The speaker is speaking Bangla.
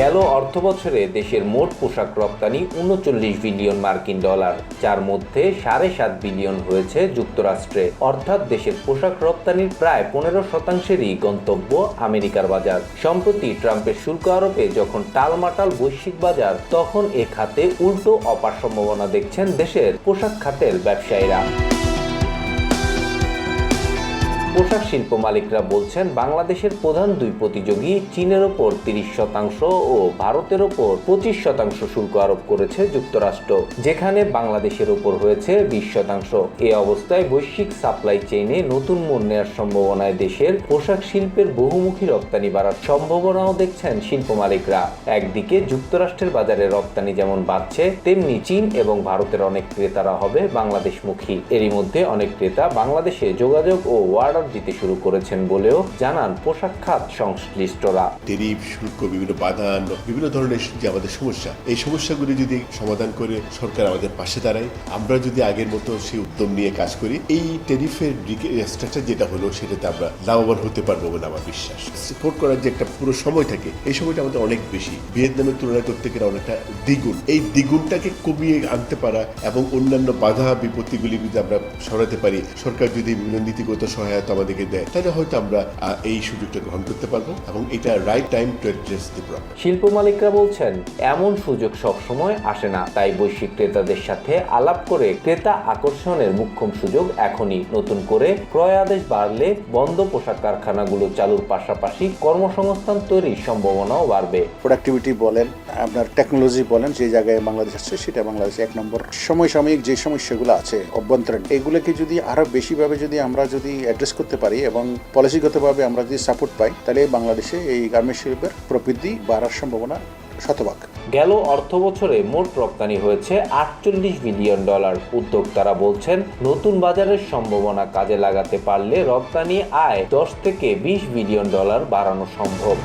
গেল অর্থ বছরে দেশের মোট পোশাক রপ্তানি উনচল্লিশ বিলিয়ন মার্কিন ডলার, যার মধ্যে সাড়ে সাত বিলিয়ন হয়েছে যুক্তরাষ্ট্রে। অর্থাৎ দেশের পোশাক রপ্তানির প্রায় পনেরো শতাংশেরই গন্তব্য আমেরিকার বাজার। সম্প্রতি ট্রাম্পের শুল্ক আরোপে যখন টালমাটাল বৈশ্বিক বাজার, তখন এ খাতে উল্টো অপার সম্ভাবনা দেখছেন দেশের পোশাক খাতের ব্যবসায়ীরা। পোশাক শিল্প মালিকরা বলছেন, বাংলাদেশের প্রধান দুই প্রতিযোগী চীনের ওপর তিরিশ শতাংশ ও ভারতের ওপর পঁচিশ শতাংশ শুল্ক আরোপ করেছে যুক্তরাষ্ট্র, যেখানে বাংলাদেশের ওপর হয়েছে বিশ শতাংশ। এ অবস্থায় বৈশ্বিক সাপ্লাই চেইনে নতুন মোড় নেওয়ার সম্ভাবনায় দেশের পোশাক শিল্পের বহুমুখী রপ্তানি বাড়ার সম্ভাবনাও দেখছেন শিল্প মালিকরা। একদিকে যুক্তরাষ্ট্রের বাজারে রপ্তানি যেমন বাড়ছে, তেমনি চীন এবং ভারতের অনেক ক্রেতারা হবে বাংলাদেশমুখী। এরই মধ্যে অনেক ক্রেতা বাংলাদেশে যোগাযোগ ও ওয়ার্ডার দিতে শুরু করেছেন বলেও জানান পোশাক খাত সংশ্লিষ্টরা। টেরিফ শুল্ক, বিভিন্ন বাধা বিভিন্ন ধরনের যে আমাদের সমস্যা, এই সমস্যাগুলি যদি সমাধান করে সরকার আমাদের পাশে দাঁড়ায়, আমরা যদি আগের মতো সেই উদ্যম নিয়ে কাজ করি, এই টেরিফের স্ট্রাকচার যেটা হলো, সেটাতে আমরা লাভবান হতে পারব বলে আমার বিশ্বাস। সাপোর্ট করার যে একটা পুরো সময় থাকে, এই সময়টা আমাদের অনেক বেশি। ভিয়েতনামের তুলনায় করতে গেলে অনেকটা দ্বিগুণ। এই দ্বিগুণটাকে কমিয়ে আনতে পারা এবং অন্যান্য বাধা, বিপত্তিগুলি যদি আমরা সরাতে পারি, সরকার যদি বিভিন্ন নীতিগত সহায়তা আমাদেরকে দেয় তাহলে হয়তো আমরা এই সুযোগটা গ্রহণ করতে পারব এবং এটা right time to address the problem শিল্প মালিকরা বলছেন এমন সুযোগ সবসময় আসে না। তাই বৈশ্বিক ক্রেতাদের সাথে আলাপ করে ক্রেতা আকর্ষণের মুখ্যম সুযোগ এখনই নতুন করে ক্রয় আদেশ বাড়লে বন্ধ পোশাক কারখানাগুলো চালুর পাশাপাশি কর্মসংস্থান তৈরির সম্ভাবনাও বাড়বে। প্রোডাক্টিভিটি বলেন আপনার টেকনোলজি বলেন যে জায়গায় বাংলাদেশ আছে সেটা বাংলাদেশ এক নম্বর। সময় সাময়িক যে সমস্যাগুলো আছে অভ্যন্তরীণ এগুলোকে যদি আরও বেশিভাবে যদি আমরা যদি অ্যাড্রেস করতে পারি এবং পলিসিগতভাবে আমরা যদি সাপোর্ট পাই, তাহলে বাংলাদেশে এই গার্মেন্ট শিল্পের প্রবৃদ্ধি বাড়ার সম্ভাবনা শতভাগ। গেল অর্থ বছরে মোট রপ্তানি হয়েছে আটচল্লিশ বিলিয়ন ডলার। উদ্যোক্তারা বলছেন, নতুন বাজারের সম্ভাবনা কাজে লাগাতে পারলে রপ্তানি আয় দশ থেকে বিশ বিলিয়ন ডলার বাড়ানো সম্ভব।